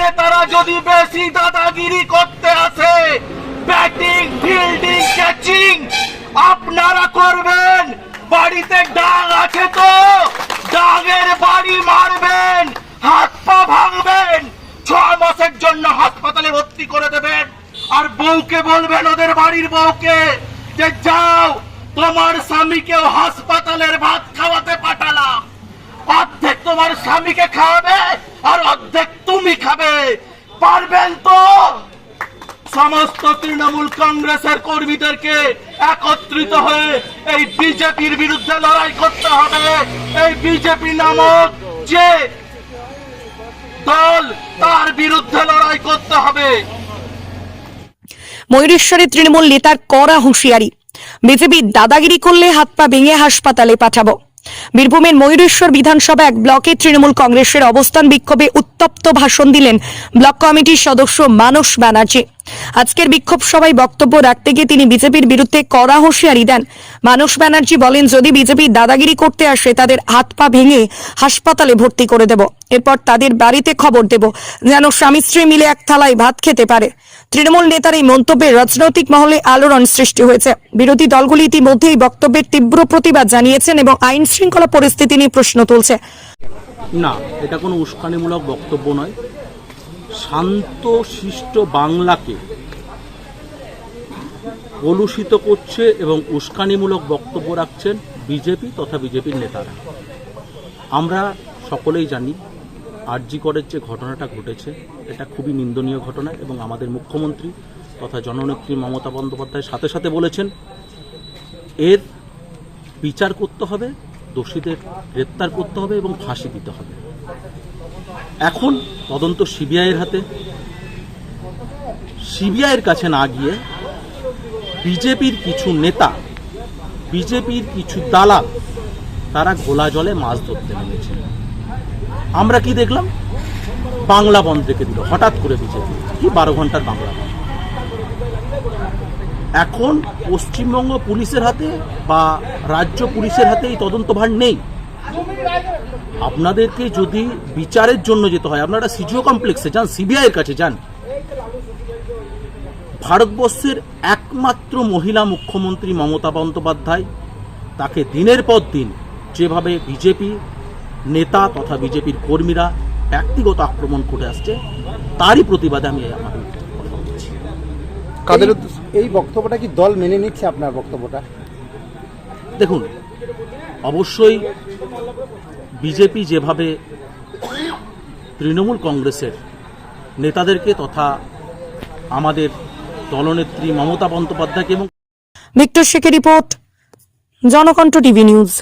নেতারা যদি বেশি দাদাগিরি করতে আসে, ব্যাটিং, ফিল্ডিং, ক্যাচিং, আপনারা করবেন। বাড়িতে ডাং আছে তো ডাঙের বাড়ি মারবেন, হাত পা ভাঙবেন ছ মাসের জন্য হাসপাতালে ভর্তি করে দেবেন। আর বউকে বলবেন, ওদের বাড়ির বউকে যে যাও, তোমার স্বামীকেও হাসপাতালের ভাত খাওয়াতে পাঠালাম। অর্ধেক তোমার স্বামীকে খাওয়াবে, আর অর্ধেক পারবেন তো? সমস্ত তৃণমূল কংগ্রেসের কর্মীদেরকে একত্রিত হয়ে এই বিজেপির বিরুদ্ধে লড়াই করতে হবে। এই বিজেপি নামক যে দল, তার বিরুদ্ধে লড়াই করতে হবে। ময়ূরেশ্বরের তৃণমূল নেতার কড়া হুঁশিয়ারি। বিজেপি দাদাগিরি করলে হাত পা ভেঙে হাসপাতালে পাঠাবো। বীরভূমের ময়ূরেশ্বর বিধানসভা এক ব্লকে তৃণমূল কংগ্রেসের অবস্থান বিক্ষোভে উত্তপ্ত ভাষণ দিলেন ব্লক কমিটির সদস্য মানস ব্যানার্জি। আজকের বিক্ষোভ সভায় বক্তব্য রাখতে গিয়ে তিনি বিজেপির বিরুদ্ধে কড়া হুঁশিয়ারি দেন। মানস ব্যানার্জি বলেন, যদি বিজেপি দাদাগিরি করতে আসে, তাদের হাত পা ভেঙে হাসপাতালে ভর্তি করে দেব। এরপর তাদের বাড়িতে খবর দেব, যেন স্বামী স্ত্রী মিলে এক থালায় ভাত খেতে পারে। তৃণমূল নেতার এই মন্তব্যে রাজনৈতিক মহলে আলোড়ন সৃষ্টি হয়েছে। বিরোধী দলগুলি ইতিমধ্যেই বক্তব্যের তীব্র প্রতিবাদ জানিয়েছেন এবং আইন শৃঙ্খলা পরিস্থিতি নিয়ে প্রশ্ন তুলছে। না, এটা কোনো উস্কানিমূলক বক্তব্য নয়। শান্ত শিষ্ট বাংলাকে কলুষিত করছে এবং উস্কানিমূলক বক্তব্য রাখছেন বিজেপি তথা বিজেপির নেতারা। আমরা সকলেই জানি আরজি করের যে ঘটনাটা ঘটেছে, এটা খুবই নিন্দনীয় ঘটনা এবং আমাদের মুখ্যমন্ত্রী তথা জননেত্রী মমতা বন্দ্যোপাধ্যায় সাথে সাথে বলেছেন, এর বিচার করতে হবে, দোষীদের গ্রেপ্তার করতে হবে এবং ফাঁসি দিতে হবে। এখন তদন্ত সিবিআইয়ের হাতে। সিবিআইয়ের কাছে না গিয়ে বিজেপির কিছু নেতা, বিজেপির কিছু দালাল, তারা গোলা জলে মাছ ধরতে নেমেছে। আমরা কি দেখলাম? বাংলা বন্ধ রেখে দিল, হঠাৎ করে বিজেপি। কি বারো ঘণ্টার বাংলা বন্ধ? এখন পশ্চিমবঙ্গ পুলিশের হাতে বা রাজ্য পুলিশের হাতে এই তদন্তভার নেই। আপনাদেরকে যদি বিচারের জন্য যেতে হয় আপনারা সিজিও কমপ্লেক্সে যান সিবিআই এর কাছে যান। ভারতবর্ষের একমাত্র মহিলা মুখ্যমন্ত্রী মমতা বন্দ্যোপাধ্যায় তাকে দিনের পর দিন যেভাবে বিজেপি নেতা তথা বিজেপির কর্মীরা ব্যক্তিগত আক্রমণ করে আসছে তারই প্রতিবাদে আমি কাদের এই বক্তব্যটা কি দল মেনে নিচ্ছে আপনার বক্তব্যটা? দেখুন অবশ্যই বিজেপি যেভাবে তৃণমূল কংগ্রেসের নেতাদেরকে তথা আমাদের দলনেত্রী মমতা বন্দ্যোপাধ্যায়কে এবং ভিক্টর শেখের রিপোর্ট, জনকণ্ঠ টিভি নিউজ।